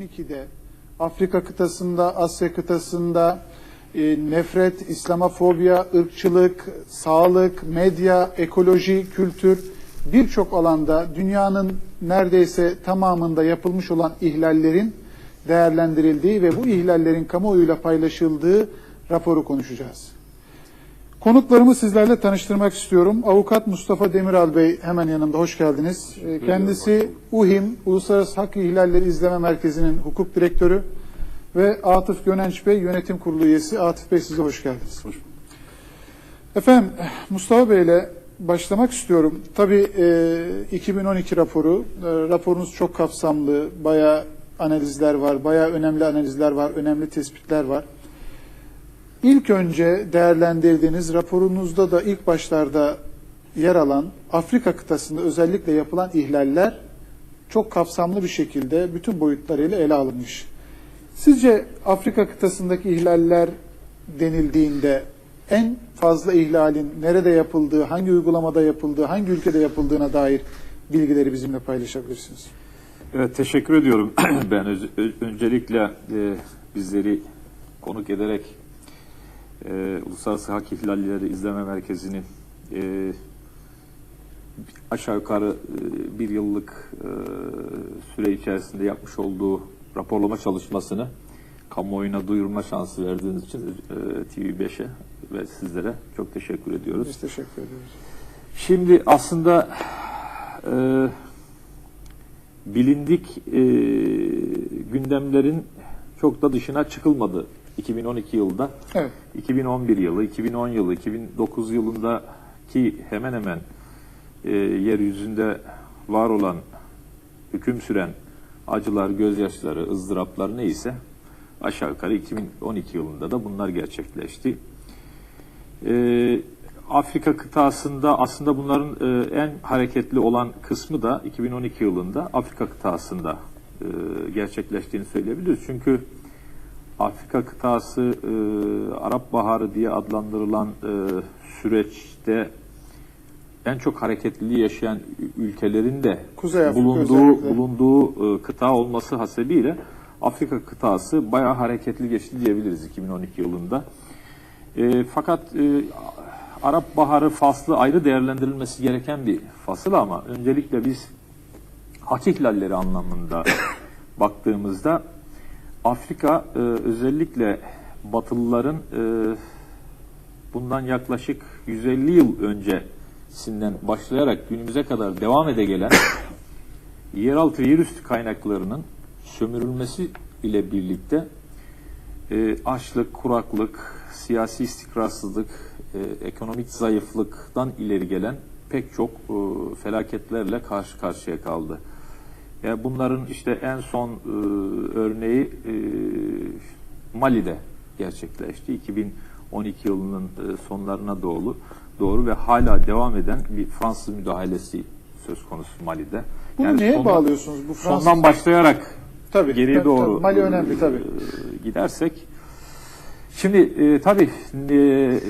2012'de Afrika kıtasında, Asya kıtasında e, nefret, İslamofobya, ırkçılık, sağlık, medya, ekoloji, kültür birçok alanda dünyanın neredeyse tamamında yapılmış olan ihlallerin değerlendirildiği ve bu ihlallerin kamuoyuyla paylaşıldığı raporu konuşacağız. Konuklarımı sizlerle tanıştırmak istiyorum. Avukat Mustafa Demiral Bey hemen yanımda. Hoş geldiniz. Ee, Kendisi UHİM, Uluslararası Hak İhlalleri İzleme Merkezi'nin hukuk direktörü ve Atıf Gönenç Bey yönetim kurulu üyesi. Atıf Bey size hoş geldiniz. Efendim Mustafa Bey ile başlamak istiyorum. Tabii e, 2012 raporu, e, raporunuz çok kapsamlı, bayağı analizler var, bayağı önemli analizler var, önemli tespitler var. İlk önce değerlendirdiğiniz raporunuzda da ilk başlarda yer alan Afrika kıtasında özellikle yapılan ihlaller çok kapsamlı bir şekilde bütün boyutlarıyla ele alınmış. Sizce Afrika kıtasındaki ihlaller denildiğinde en fazla ihlalin nerede yapıldığı, hangi uygulamada yapıldığı, hangi ülkede yapıldığına dair bilgileri bizimle paylaşabilirsiniz. Evet teşekkür ediyorum. ben öncelikle e, bizleri konuk ederek e, Uluslararası Hak İhlalleri İzleme Merkezi'nin e, aşağı yukarı e, bir yıllık e, süre içerisinde yapmış olduğu raporlama çalışmasını kamuoyuna duyurma şansı verdiğiniz için e, TV5'e ve sizlere çok teşekkür ediyoruz. Biz teşekkür ediyoruz. Şimdi aslında e, bilindik e, gündemlerin çok da dışına çıkılmadı 2012 yılda. Evet. 2011 yılı, 2010 yılı, 2009 yılındaki hemen hemen e, yeryüzünde var olan, hüküm süren acılar, gözyaşları, ızdıraplar neyse aşağı yukarı 2012 yılında da bunlar gerçekleşti. Ee, Afrika kıtasında aslında bunların e, en hareketli olan kısmı da 2012 yılında Afrika kıtasında e, gerçekleştiğini söyleyebiliriz. Çünkü Afrika kıtası e, Arap Baharı diye adlandırılan e, süreçte en çok hareketliliği yaşayan ülkelerin de Kuzey Afrika bulunduğu özellikle. bulunduğu e, kıta olması hasebiyle Afrika kıtası bayağı hareketli geçti diyebiliriz 2012 yılında. E, fakat e, Arap Baharı faslı ayrı değerlendirilmesi gereken bir fasıl ama öncelikle biz hak ihlalleri anlamında baktığımızda Afrika e, özellikle Batılıların e, bundan yaklaşık 150 yıl öncesinden başlayarak günümüze kadar devam ede gelen yeraltı yerüstü kaynaklarının sömürülmesi ile birlikte e, açlık, kuraklık, siyasi istikrarsızlık, e, ekonomik zayıflıktan ileri gelen pek çok e, felaketlerle karşı karşıya kaldı. Yani bunların işte en son e, örneği e, Mali'de gerçekleşti. 2012 yılının e, sonlarına doğru doğru ve hala devam eden bir Fransız müdahalesi söz konusu Mali'de. Bunu neye sondan- bağlıyorsunuz? Bu Fransız... Sondan başlayarak Tabii, geriye tabii, doğru tabii. Mali önemli, tabii. e, gidersek şimdi e, tabii e, e,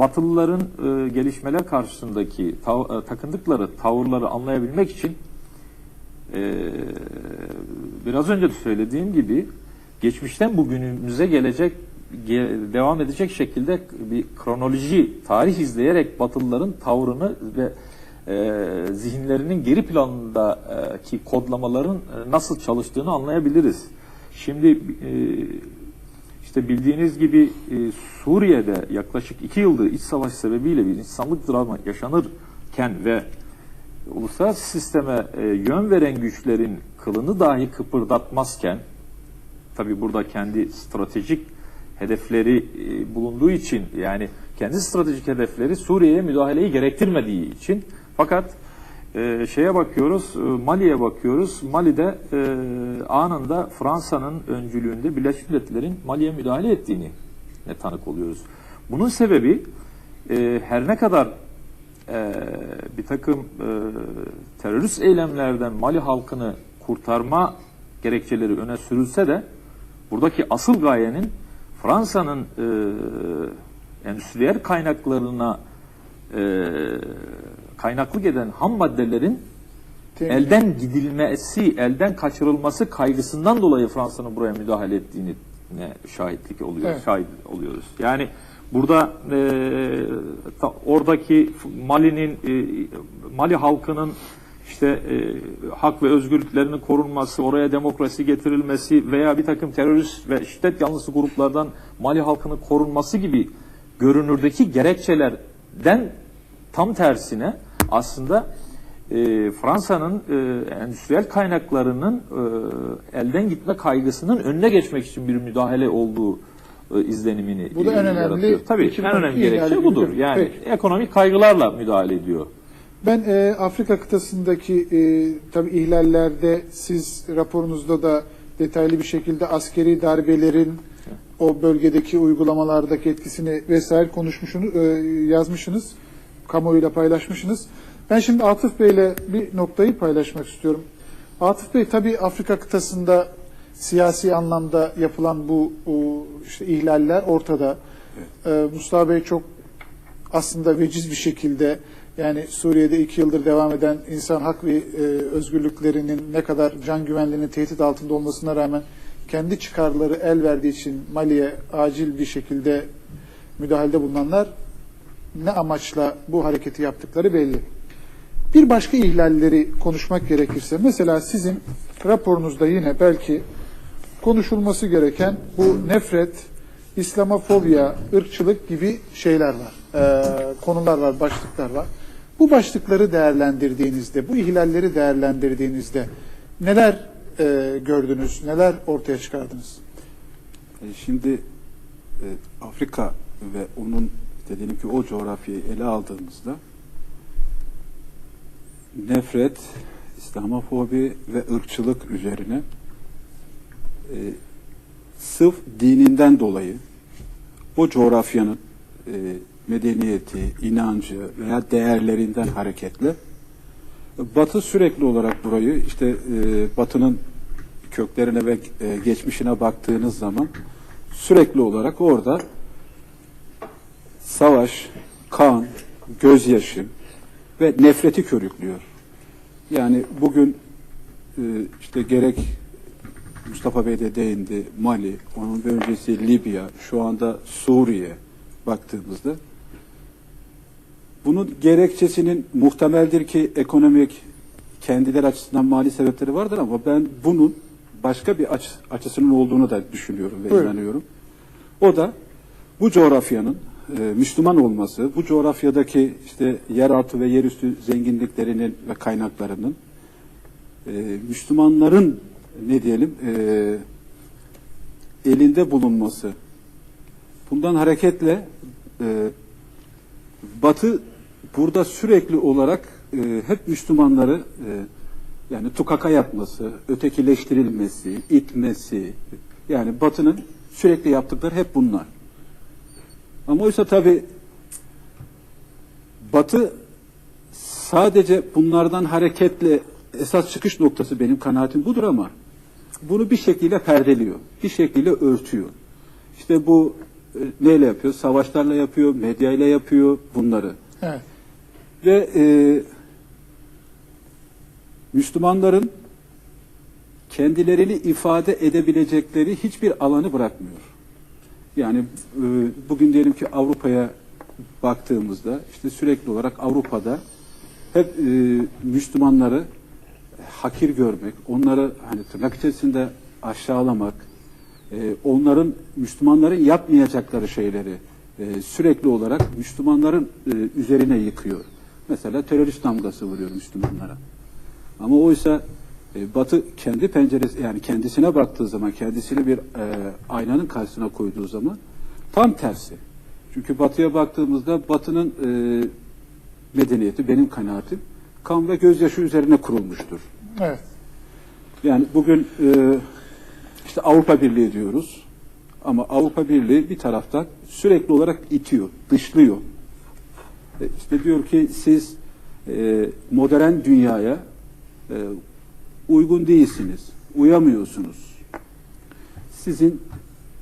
Batılıların e, gelişmeler karşısındaki tav- e, takındıkları tavırları anlayabilmek için e, biraz önce de söylediğim gibi geçmişten bugünümüze gelecek ge- devam edecek şekilde bir kronoloji, tarih izleyerek Batılıların tavrını ve e, zihinlerinin geri planındaki kodlamaların e, nasıl çalıştığını anlayabiliriz. Şimdi e, işte bildiğiniz gibi e, Suriye'de yaklaşık iki yıldır iç savaş sebebiyle bir insanlık drama yaşanırken ve uluslararası sisteme e, yön veren güçlerin kılını dahi kıpırdatmazken tabi burada kendi stratejik hedefleri e, bulunduğu için yani kendi stratejik hedefleri Suriye'ye müdahaleyi gerektirmediği için fakat e, şeye bakıyoruz e, Mali'ye bakıyoruz Mali'de e, anında Fransa'nın öncülüğünde Birleşmiş Milletler'in Mali'ye müdahale ettiğini ne tanık oluyoruz. Bunun sebebi e, her ne kadar e, bir takım e, terörist eylemlerden Mali halkını kurtarma gerekçeleri öne sürülse de buradaki asıl gayenin Fransa'nın e, endüstriyel kaynaklarına e, kaynaklık eden ham maddelerin Temin. elden gidilmesi, elden kaçırılması kaygısından dolayı Fransa'nın buraya müdahale ettiğini ne şahitlik oluyor, Evet. şahit oluyoruz. Yani burada e, ta- oradaki Mali'nin e, Mali halkının işte e, hak ve özgürlüklerinin korunması, oraya demokrasi getirilmesi veya bir takım terörist ve şiddet yanlısı gruplardan Mali halkının korunması gibi görünürdeki gerekçelerden tam tersine aslında e, Fransa'nın e, endüstriyel kaynaklarının e, elden gitme kaygısının önüne geçmek için bir müdahale olduğu e, izlenimini Bu da en önemli. Tabii en 2012 önemli gerekçe budur. gibi. Yani Peki. ekonomik kaygılarla müdahale ediyor. Ben e, Afrika kıtasındaki e, tabii ihlallerde siz raporunuzda da detaylı bir şekilde askeri darbelerin o bölgedeki uygulamalardaki etkisini vesaire konuşmuşsunuz, e, yazmışsınız, kamuoyuyla paylaşmışsınız. Ben şimdi Atıf Bey'le bir noktayı paylaşmak istiyorum. Atıf Bey tabii Afrika kıtasında siyasi anlamda yapılan bu o, işte ihlaller ortada. E, Mustafa Bey çok aslında veciz bir şekilde yani Suriye'de iki yıldır devam eden insan hak ve e, özgürlüklerinin ne kadar can güvenliğinin tehdit altında olmasına rağmen kendi çıkarları el verdiği için Mali'ye acil bir şekilde müdahalede bulunanlar ne amaçla bu hareketi yaptıkları belli. Bir başka ihlalleri konuşmak gerekirse mesela sizin raporunuzda yine belki konuşulması gereken bu nefret, İslamofobya, ırkçılık gibi şeyler var. Ee, konular var, başlıklar var. Bu başlıkları değerlendirdiğinizde, bu ihlalleri değerlendirdiğinizde neler e, gördünüz, neler ortaya çıkardınız? E, Şimdi e, Afrika ve onun diyelim ki o coğrafyayı ele aldığımızda nefret, İslamofobi ve ırkçılık üzerine e, sırf dininden dolayı o coğrafyanın e, medeniyeti, inancı veya değerlerinden hareketle Batı sürekli olarak burayı işte e, Batı'nın köklerine ve e, geçmişine baktığınız zaman sürekli olarak orada savaş, kan, gözyaşı ve nefreti körüklüyor. Yani bugün e, işte gerek Mustafa Bey de değindi Mali, onun öncesi Libya, şu anda Suriye baktığımızda bunun gerekçesinin muhtemeldir ki ekonomik kendileri açısından mali sebepleri vardır ama ben bunun başka bir aç, açısının olduğunu da düşünüyorum ve Buyurun. inanıyorum. O da bu coğrafyanın e, Müslüman olması, bu coğrafyadaki işte yeraltı ve yerüstü zenginliklerinin ve kaynaklarının e, Müslümanların ne diyelim e, elinde bulunması. Bundan hareketle e, Batı burada sürekli olarak e, hep Müslümanları e, yani tukaka yapması, ötekileştirilmesi, itmesi yani Batı'nın sürekli yaptıkları hep bunlar. Ama oysa tabi Batı sadece bunlardan hareketle esas çıkış noktası benim kanaatim budur ama bunu bir şekilde perdeliyor, bir şekilde örtüyor. İşte bu e, neyle yapıyor? Savaşlarla yapıyor, medyayla yapıyor bunları. Evet. Ve e, Müslümanların kendilerini ifade edebilecekleri hiçbir alanı bırakmıyor. Yani e, bugün diyelim ki Avrupa'ya baktığımızda işte sürekli olarak Avrupa'da hep e, Müslümanları hakir görmek, onları hani tırnak içerisinde aşağılamak, e, onların Müslümanların yapmayacakları şeyleri e, sürekli olarak Müslümanların e, üzerine yıkıyor. Mesela terörist damgası vuruyor Müslümanlara. Ama oysa e, Batı kendi penceresi yani kendisine baktığı zaman kendisini bir e, aynanın karşısına koyduğu zaman tam tersi. Çünkü Batı'ya baktığımızda Batı'nın e, medeniyeti benim kanaatim kan ve gözyaşı üzerine kurulmuştur. Evet. Yani bugün e, işte Avrupa Birliği diyoruz ama Avrupa Birliği bir taraftan sürekli olarak itiyor, dışlıyor. E, işte diyor ki siz e, modern dünyaya e, uygun değilsiniz, uyamıyorsunuz. Sizin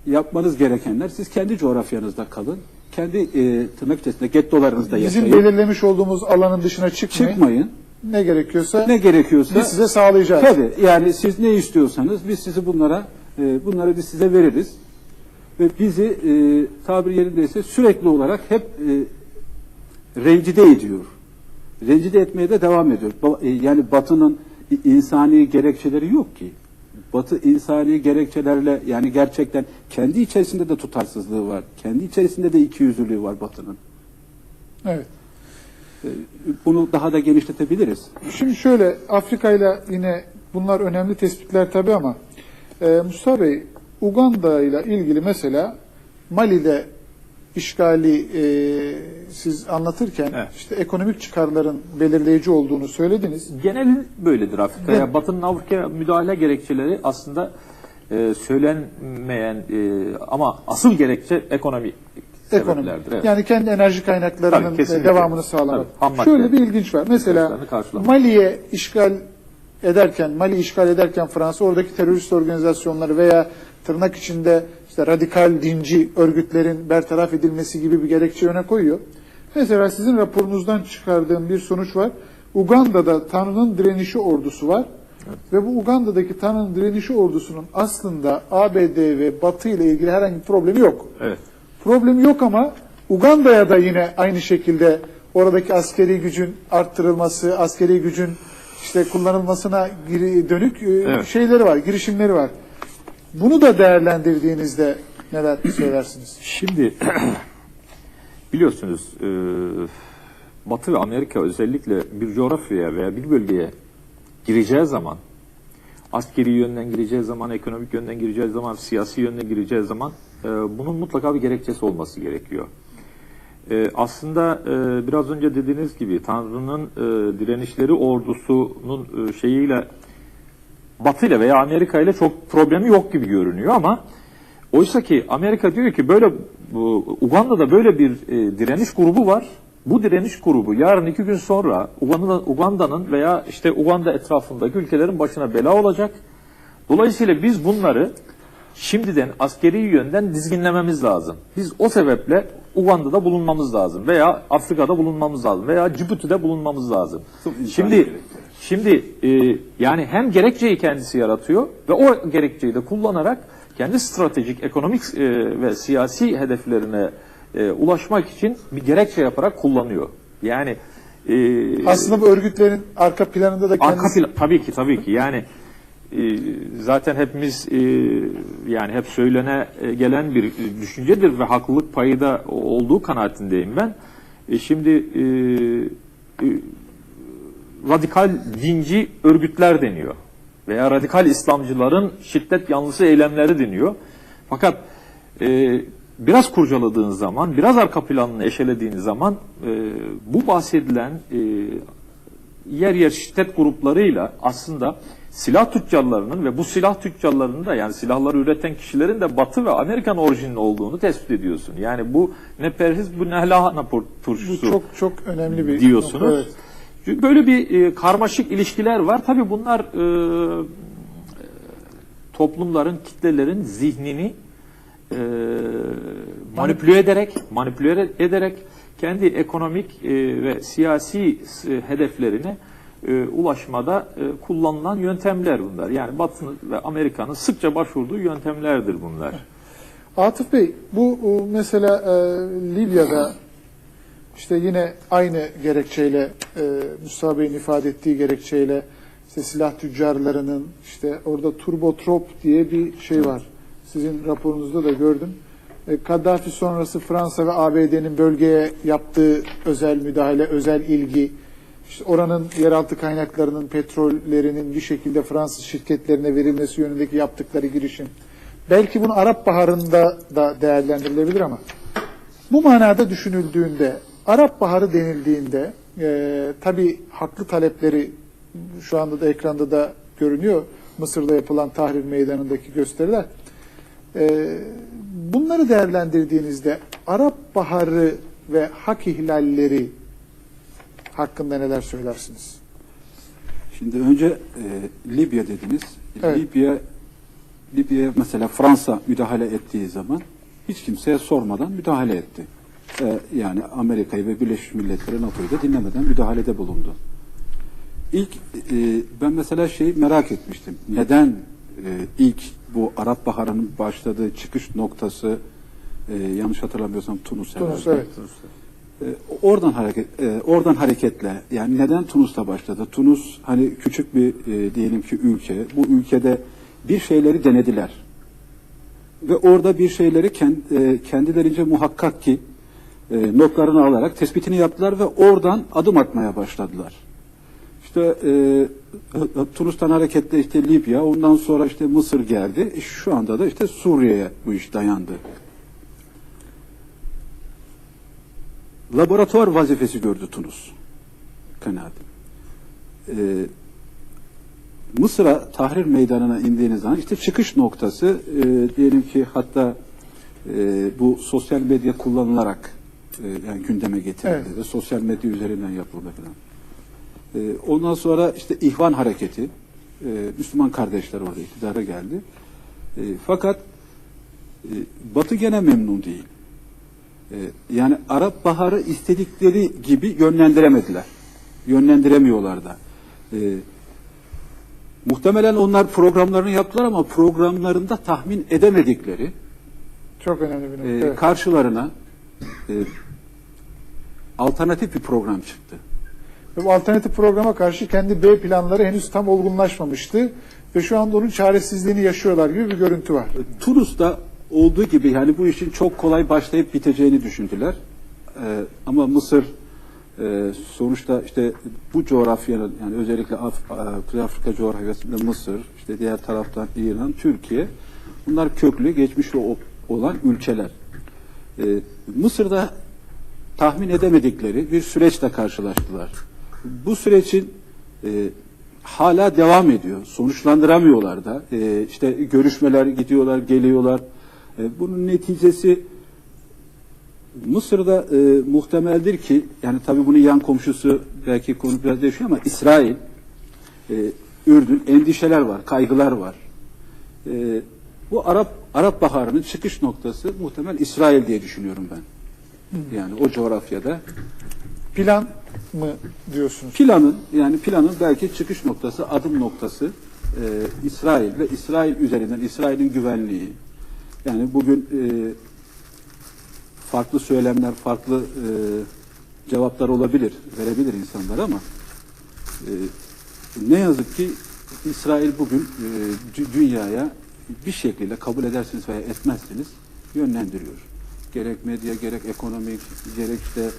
yapmanız gerekenler siz kendi coğrafyanızda kalın, kendi e, tırnak içerisinde gettolarınızda Bizim yaşayın. belirlemiş olduğumuz alanın dışına çıkmayın. Çıkmayın. ne gerekiyorsa Ne gerekiyorsa biz size sağlayacağız. Tabii yani siz ne istiyorsanız biz sizi bunlara e, bunları biz size veririz. Ve bizi e, tabir yerindeyse sürekli olarak hep e, rencide ediyor. Rencide etmeye de devam ediyor. E, yani Batı'nın insani gerekçeleri yok ki. Batı insani gerekçelerle yani gerçekten kendi içerisinde de tutarsızlığı var. Kendi içerisinde de ikiyüzlülüğü var Batı'nın. Evet. E, Bunu daha da genişletebiliriz. Şimdi şöyle Afrika ile yine bunlar önemli tespitler tabii ama e, Mustafa Bey Uganda ile ilgili mesela Mali'de işgali e, siz anlatırken Evet. işte ekonomik çıkarların belirleyici olduğunu söylediniz. Geneli böyledir Afrika'ya. Evet. Batı'nın Afrika'ya müdahale gerekçeleri aslında e, söylenmeyen e, ama asıl gerekçe ekonomi Ekonomi. Evet. Yani kendi enerji kaynaklarının Tabii, kesinlikle. devamını sağlamak. Tabii. Şöyle bir ilginç var. Mesela. Mali'ye işgal ederken, Mali işgal ederken Fransa oradaki terörist organizasyonları veya tırnak içinde işte radikal dinci örgütlerin bertaraf edilmesi gibi bir gerekçe öne koyuyor. Mesela sizin raporunuzdan çıkardığım bir sonuç var. Uganda'da Tanrı'nın direnişi ordusu var. Ve bu Uganda'daki Tanrı'nın direnişi ordusunun aslında ABD ve Batı ile ilgili herhangi bir problemi yok. Evet. Problemi yok ama Uganda'ya da yine aynı şekilde oradaki askeri gücün arttırılması, askeri gücün işte kullanılmasına dönük e, Evet. şeyleri var, girişimleri var. Bunu da değerlendirdiğinizde neler söylersiniz? Şimdi biliyorsunuz e, Batı ve Amerika özellikle bir coğrafyaya veya bir bölgeye gireceği zaman askeri yönden gireceği zaman, ekonomik yönden gireceği zaman, siyasi yönden gireceği zaman e, bunun mutlaka bir gerekçesi olması gerekiyor. E, aslında e, biraz önce dediğiniz gibi Tanrı'nın e, direnişleri ordusunun e, şeyiyle Batı ile veya Amerika ile çok problemi yok gibi görünüyor ama oysa ki Amerika diyor ki böyle bu, Uganda'da böyle bir e, direniş grubu var. Bu direniş grubu yarın iki gün sonra Uganda'nın, veya işte Uganda etrafındaki ülkelerin başına bela olacak. Dolayısıyla biz bunları şimdiden askeri yönden dizginlememiz lazım. Biz o sebeple Uganda'da bulunmamız lazım veya Afrika'da bulunmamız lazım veya Cibuti'de bulunmamız lazım. Çok Şimdi. Şimdi e, yani hem gerekçeyi kendisi yaratıyor ve o gerekçeyi de kullanarak kendi stratejik, ekonomik e, ve siyasi hedeflerine e, ulaşmak için bir gerekçe yaparak kullanıyor. Yani e, Aslında bu örgütlerin arka planında da arka kendisi... plan- tabii ki tabii ki yani e, zaten hepimiz e, yani hep söylene e, gelen bir e, düşüncedir ve haklılık payı da olduğu kanaatindeyim ben. E, şimdi e, e, radikal dinci örgütler deniyor. Veya radikal İslamcıların şiddet yanlısı eylemleri deniyor. Fakat e, biraz kurcaladığınız zaman, biraz arka planını eşelediğiniz zaman e, bu bahsedilen e, yer yer şiddet gruplarıyla aslında silah tüccarlarının ve bu silah tüccarlarının da yani silahları üreten kişilerin de Batı ve Amerikan orijinli olduğunu tespit ediyorsun. Yani bu ne perhiz bu ne lahana por- Bu turşusu çok çok önemli bir diyorsunuz. Evet. Çünkü Böyle bir e, karmaşık ilişkiler var. Tabii bunlar e, toplumların, kitlelerin zihnini e, manipüle ederek, manipüle ederek kendi ekonomik e, ve siyasi e, hedeflerine e, ulaşmada e, kullanılan yöntemler bunlar. Yani Batı'nın ve Amerika'nın sıkça başvurduğu yöntemlerdir bunlar. Atıf Bey, bu o, mesela e, Libya'da işte yine aynı gerekçeyle e, Mustafa Bey'in ifade ettiği gerekçeyle işte silah tüccarlarının işte orada turbotrop diye bir şey var. Sizin raporunuzda da gördüm. E, Kaddafi sonrası Fransa ve ABD'nin bölgeye yaptığı özel müdahale, özel ilgi, işte oranın yeraltı kaynaklarının, petrollerinin bir şekilde Fransız şirketlerine verilmesi yönündeki yaptıkları girişim. Belki bunu Arap Baharı'nda da değerlendirilebilir ama bu manada düşünüldüğünde, Arap Baharı denildiğinde e, tabi haklı talepleri şu anda da ekranda da görünüyor. Mısır'da yapılan Tahrir Meydanı'ndaki gösteriler. E, bunları değerlendirdiğinizde Arap Baharı ve hak ihlalleri hakkında neler söylersiniz? Şimdi önce e, Libya dediniz. Evet. Libya Libya'ya mesela Fransa müdahale ettiği zaman hiç kimseye sormadan müdahale etti. E, yani Amerika'yı ve Birleşmiş Milletleri NATO'yu da dinlemeden müdahalede bulundu. ilk e, ben mesela şey merak etmiştim. Neden e, ilk bu Arap Baharı'nın başladığı çıkış noktası e, yanlış hatırlamıyorsam Tunus Tunus evet. E, oradan hareket e, oradan hareketle yani neden Tunus'ta başladı? Tunus hani küçük bir e, diyelim ki ülke. Bu ülkede bir şeyleri denediler. Ve orada bir şeyleri kend- e, kendilerince muhakkak ki e, notlarını alarak tespitini yaptılar ve oradan adım atmaya başladılar. İşte e, Tunus'tan hareketle işte Libya, ondan sonra işte Mısır geldi. E, Şu anda da işte Suriye'ye bu iş dayandı. Laboratuvar vazifesi gördü Tunus. Kanaatim. E, Mısır'a Tahrir Meydanı'na indiğiniz zaman işte çıkış noktası e, diyelim ki hatta e, bu sosyal medya kullanılarak e, yani gündeme getirildi Evet. ve sosyal medya üzerinden yapıldı falan. E, ondan sonra işte İhvan Hareketi, e, Müslüman kardeşler orada iktidara geldi. E, fakat e, Batı gene memnun değil. E, yani Arap Baharı istedikleri gibi yönlendiremediler. Yönlendiremiyorlar da. E, muhtemelen onlar programlarını yaptılar ama programlarında tahmin edemedikleri Çok önemli bir nokta. e, karşılarına e, alternatif bir program çıktı. Ve bu alternatif programa karşı kendi B planları henüz tam olgunlaşmamıştı. Ve şu anda onun çaresizliğini yaşıyorlar gibi bir görüntü var. Tunus'ta olduğu gibi yani bu işin çok kolay başlayıp biteceğini düşündüler. Ee, ama Mısır e, sonuçta işte bu coğrafyanın yani özellikle Af- e, Kuzey Afrika coğrafyasında Mısır, işte diğer taraftan İran, Türkiye bunlar köklü, geçmişli olan ülkeler. Ee, Mısır'da tahmin edemedikleri bir süreçle karşılaştılar. Bu sürecin e, hala devam ediyor. Sonuçlandıramıyorlar da. E, işte görüşmeler gidiyorlar, geliyorlar. E, bunun neticesi Mısır'da e, muhtemeldir ki yani tabii bunun yan komşusu belki konu biraz değişiyor ama İsrail, e, Ürdün endişeler var, kaygılar var. E, bu Arap Arap Baharı'nın çıkış noktası muhtemel İsrail diye düşünüyorum ben. Yani o coğrafyada Plan mı diyorsunuz? planın yani planın belki çıkış noktası, adım noktası e, İsrail ve İsrail üzerinden İsrail'in güvenliği. Yani bugün e, farklı söylemler, farklı e, cevaplar olabilir, verebilir insanlar ama e, ne yazık ki İsrail bugün e, dü- dünyaya bir şekilde kabul edersiniz veya etmezsiniz yönlendiriyor. Gerek medya, gerek ekonomik, gerek işte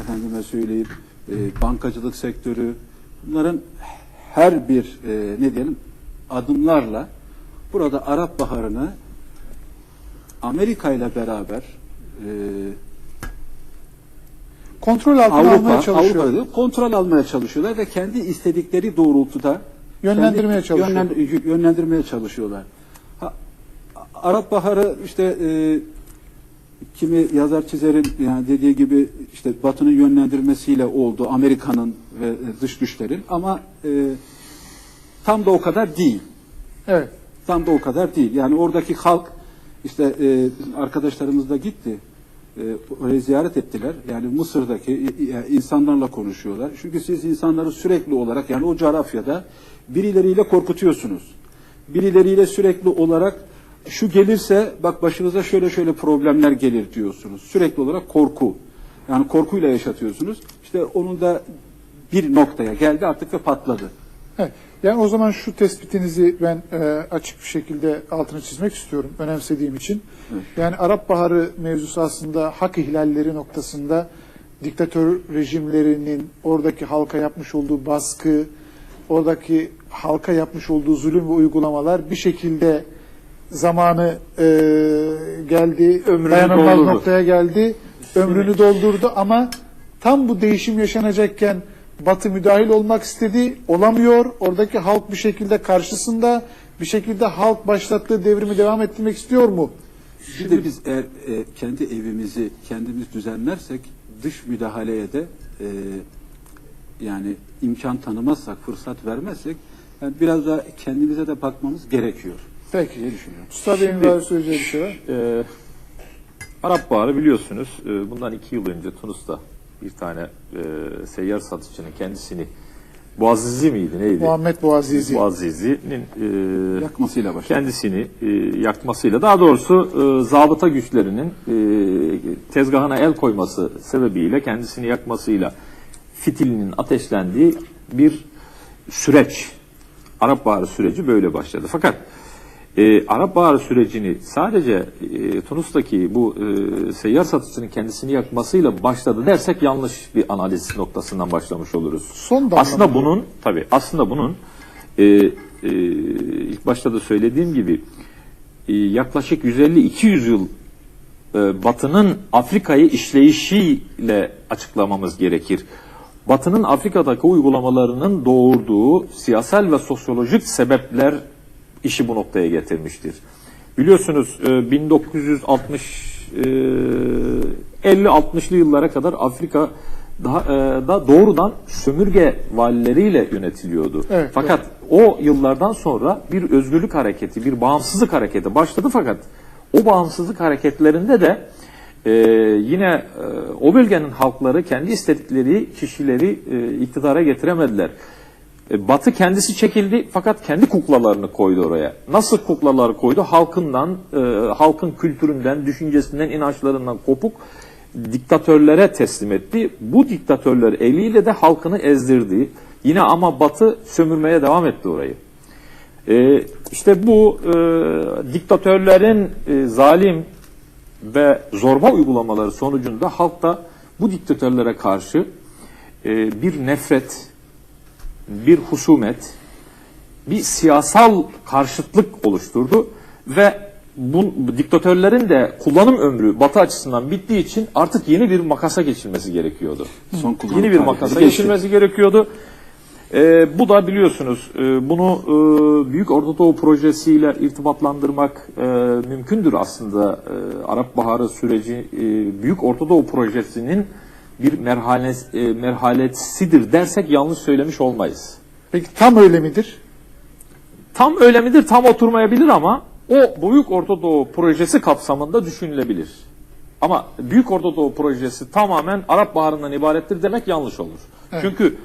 efendime söyleyeyim e, bankacılık sektörü bunların her bir e, ne diyelim adımlarla burada Arap Baharı'nı Amerika ile beraber e, Kontrol altına Avrupa, almaya çalışıyor. Avrupa'da kontrol almaya çalışıyorlar ve kendi istedikleri doğrultuda Yönlendirmeye kendi- çalışıyor. yönlen- yönlendirmeye çalışıyorlar. Ha, Arap Baharı işte e, kimi yazar çizerin yani dediği gibi işte Batı'nın yönlendirmesiyle oldu Amerika'nın ve dış güçlerin ama e, tam da o kadar değil. Evet. Tam da o kadar değil. Yani oradaki halk işte e, arkadaşlarımız da gitti. E, orayı ziyaret ettiler. Yani Mısır'daki e, e, insanlarla konuşuyorlar. Çünkü siz insanları sürekli olarak yani o coğrafyada birileriyle korkutuyorsunuz. Birileriyle sürekli olarak şu gelirse bak başınıza şöyle şöyle problemler gelir diyorsunuz. Sürekli olarak korku. Yani korkuyla yaşatıyorsunuz. İşte onun da bir noktaya geldi artık ve patladı. Evet. Yani o zaman şu tespitinizi ben e, açık bir şekilde altını çizmek istiyorum önemsediğim için. Yani Arap Baharı mevzusu aslında hak ihlalleri noktasında diktatör rejimlerinin oradaki halka yapmış olduğu baskı, oradaki halka yapmış olduğu zulüm ve uygulamalar bir şekilde zamanı e, geldi, Ömrünü dayanılmaz doldurdu. noktaya geldi, ömrünü doldurdu ama tam bu değişim yaşanacakken Batı müdahil olmak istedi, olamıyor. Oradaki halk bir şekilde karşısında, bir şekilde halk başlattığı devrimi devam ettirmek istiyor mu? Bir de biz eğer e, kendi evimizi kendimiz düzenlersek dış müdahaleye de e, yani imkan tanımazsak, fırsat vermezsek yani biraz da kendimize de bakmamız gerekiyor Peki. diye düşünüyorum. Bey'in Şimdi- daha söyleyeceği bir şey var. Ee, Arap Baharı biliyorsunuz e, bundan iki yıl önce Tunus'ta bir tane e, seyyar satıcının kendisini Boğazizi miydi neydi? Muhammed Boğazizi. Boğazizi'nin e, Yakmasıyla başladı. kendisini e, yakmasıyla daha doğrusu e, zabıta güçlerinin e, tezgahına el koyması sebebiyle kendisini yakmasıyla fitilinin ateşlendiği bir süreç. Arap Baharı süreci böyle başladı. Fakat e, Arap Baharı sürecini sadece e, Tunus'taki bu e, seyyar satıcının kendisini yakmasıyla başladı dersek yanlış bir analiz noktasından başlamış oluruz. Son aslında bunun tabii aslında bunun e, e, ilk başta da söylediğim gibi e, yaklaşık 150-200 yıl e, Batı'nın Afrika'yı işleyişiyle açıklamamız gerekir. Batı'nın Afrika'daki uygulamalarının doğurduğu siyasal ve sosyolojik sebepler işi bu noktaya getirmiştir. Biliyorsunuz e, 1960 e, 50-60'lı yıllara kadar Afrika daha e, da doğrudan sömürge valileriyle yönetiliyordu. Evet, fakat o yıllardan sonra bir özgürlük hareketi, bir bağımsızlık hareketi başladı fakat o bağımsızlık hareketlerinde de e, yine e, o bölgenin halkları kendi istedikleri kişileri e, iktidara getiremediler. E, Batı kendisi çekildi fakat kendi kuklalarını koydu oraya. Nasıl kuklalar koydu? Halkından, e, halkın kültüründen, düşüncesinden, inançlarından kopuk diktatörlere teslim etti. Bu diktatörler eliyle de halkını ezdirdi. Yine ama Batı sömürmeye devam etti orayı. E, işte bu e, diktatörlerin e, zalim ve zorba uygulamaları sonucunda halk da bu diktatörlere karşı e, bir nefret, bir husumet, bir siyasal karşıtlık oluşturdu ve bu, diktatörlerin de kullanım ömrü Batı açısından bittiği için artık yeni bir makasa geçilmesi gerekiyordu. Son Yeni bir makasa geçilmesi gerekiyordu. Ee, bu da biliyorsunuz e, bunu e, Büyük Orta Doğu projesiyle irtibatlandırmak e, mümkündür aslında. E, Arap Baharı süreci e, Büyük Orta Doğu projesinin bir merhale, e, merhalesidir dersek yanlış söylemiş olmayız. Peki tam öyle midir? Tam öyle midir? Tam oturmayabilir ama o Büyük Orta Doğu projesi kapsamında düşünülebilir. Ama Büyük Orta Doğu projesi tamamen Arap Baharı'ndan ibarettir demek yanlış olur. Evet. Çünkü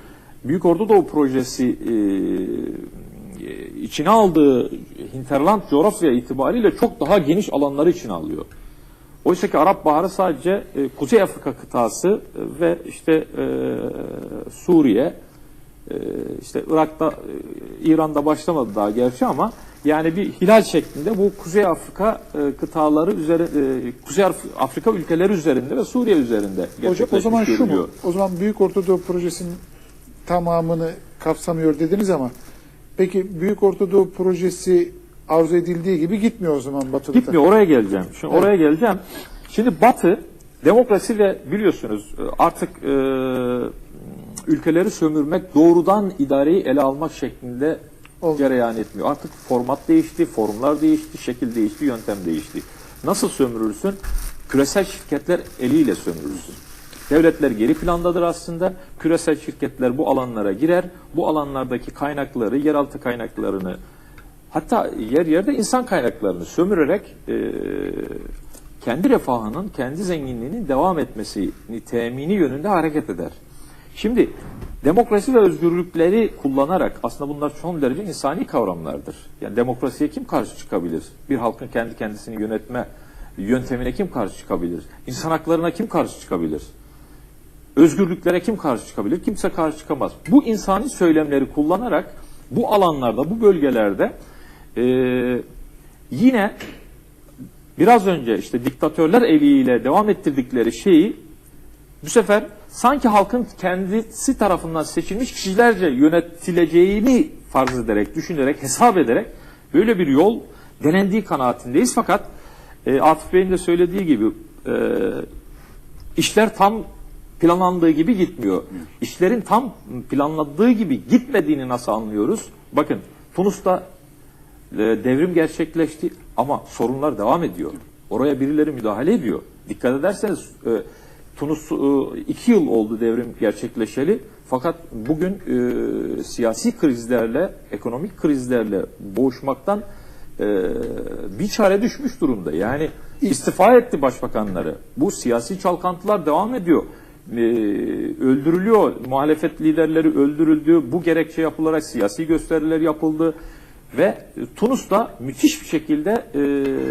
Büyük Orta Doğu projesi e, içine aldığı hinterland coğrafya itibariyle çok daha geniş alanları içine alıyor. Oysa ki Arap Baharı sadece e, Kuzey Afrika kıtası e, ve işte e, Suriye, e, işte Irak'ta, e, İran'da başlamadı daha gerçi ama yani bir hilal şeklinde bu Kuzey Afrika e, kıtaları üzeri, e, Kuzey Af- Afrika ülkeleri üzerinde ve Suriye üzerinde Hocam o zaman şu mu? O zaman Büyük Orta Doğu Projesi'nin tamamını kapsamıyor dediniz ama peki Büyük Orta Doğu Projesi arzu edildiği gibi gitmiyor o zaman Batı'da. Gitmiyor oraya geleceğim. Şimdi oraya geleceğim. Şimdi Batı demokrasi ve biliyorsunuz e, artık e, ülkeleri sömürmek doğrudan idareyi ele almak şeklinde Oldu. cereyan etmiyor. Artık format değişti, formlar değişti, şekil değişti, yöntem değişti. Nasıl sömürürsün? Küresel şirketler eliyle sömürürsün. Devletler geri plandadır aslında. Küresel şirketler bu alanlara girer. Bu alanlardaki kaynakları, yeraltı kaynaklarını hatta yer yerde insan kaynaklarını sömürerek e, kendi refahının, kendi zenginliğinin devam etmesini temini yönünde hareket eder. Şimdi demokrasi ve özgürlükleri kullanarak aslında bunlar son derece insani kavramlardır. Yani demokrasiye kim karşı çıkabilir? Bir halkın kendi kendisini yönetme yöntemine kim karşı çıkabilir? İnsan haklarına kim karşı çıkabilir? Özgürlüklere kim karşı çıkabilir? Kimse karşı çıkamaz. Bu insani söylemleri kullanarak bu alanlarda, bu bölgelerde e, yine biraz önce işte diktatörler eliyle devam ettirdikleri şeyi bu sefer sanki halkın kendisi tarafından seçilmiş kişilerce yönetileceğini farz ederek, düşünerek, hesap ederek böyle bir yol denendiği kanaatindeyiz. Fakat e, Atıf Bey'in de söylediği gibi e, işler tam planlandığı gibi gitmiyor. İşlerin tam planladığı gibi gitmediğini nasıl anlıyoruz? Bakın Tunus'ta devrim gerçekleşti ama sorunlar devam ediyor. Oraya birileri müdahale ediyor. Dikkat ederseniz e, Tunus e, iki yıl oldu devrim gerçekleşeli. Fakat bugün e, siyasi krizlerle, ekonomik krizlerle boğuşmaktan bir çare düşmüş durumda. Yani istifa etti başbakanları. Bu siyasi çalkantılar devam ediyor. öldürülüyor. Muhalefet liderleri öldürüldü. Bu gerekçe yapılarak siyasi gösteriler yapıldı. Ve Tunus'ta müthiş bir şekilde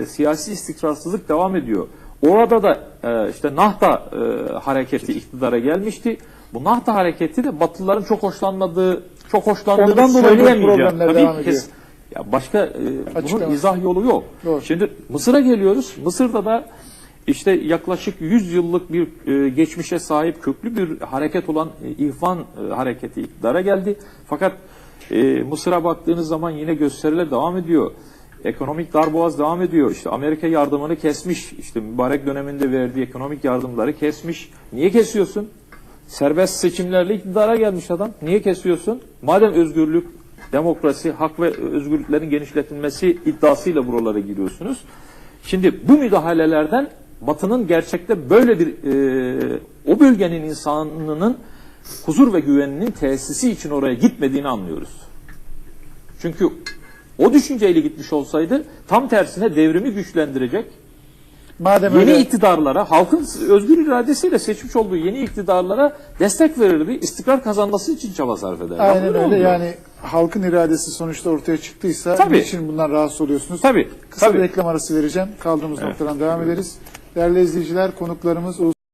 e, siyasi istikrarsızlık devam ediyor. Orada da e, işte Nahda e, hareketi iktidara gelmişti. Bu Nahda hareketi de Batılıların çok hoşlanmadığı, çok hoşlandığını bu söyleyemeyeceğim. Tabii kes- ya başka e, bunun Açıklamaz. izah yolu yok. Doğru. Şimdi Mısır'a geliyoruz. Mısır'da da işte yaklaşık 100 yıllık bir e, geçmişe sahip köklü bir hareket olan e, İhvan e, hareketi iktidara geldi. Fakat e, Mısır'a baktığınız zaman yine gösteriler devam ediyor. Ekonomik darboğaz devam ediyor. İşte Amerika yardımını kesmiş. İşte mübarek döneminde verdiği ekonomik yardımları kesmiş. Niye kesiyorsun? Serbest seçimlerle iktidara gelmiş adam. Niye kesiyorsun? Madem özgürlük, demokrasi, hak ve özgürlüklerin genişletilmesi iddiasıyla buralara giriyorsunuz. Şimdi bu müdahalelerden Batı'nın gerçekte böyle bir e, o bölgenin insanının huzur ve güveninin tesisi için oraya gitmediğini anlıyoruz. Çünkü o düşünceyle gitmiş olsaydı tam tersine devrimi güçlendirecek, Madem yeni öyle, iktidarlara, halkın özgür iradesiyle seçmiş olduğu yeni iktidarlara destek verirdi, istikrar kazanması için çaba sarf ederdi. aynen öyle olmuyor. yani halkın iradesi sonuçta ortaya çıktıysa Tabii. niçin bundan rahatsız oluyorsunuz? Tabii, Kısa tabii. bir reklam arası vereceğim. Kaldığımız noktadan devam ederiz. Değerli izleyiciler, konuklarımız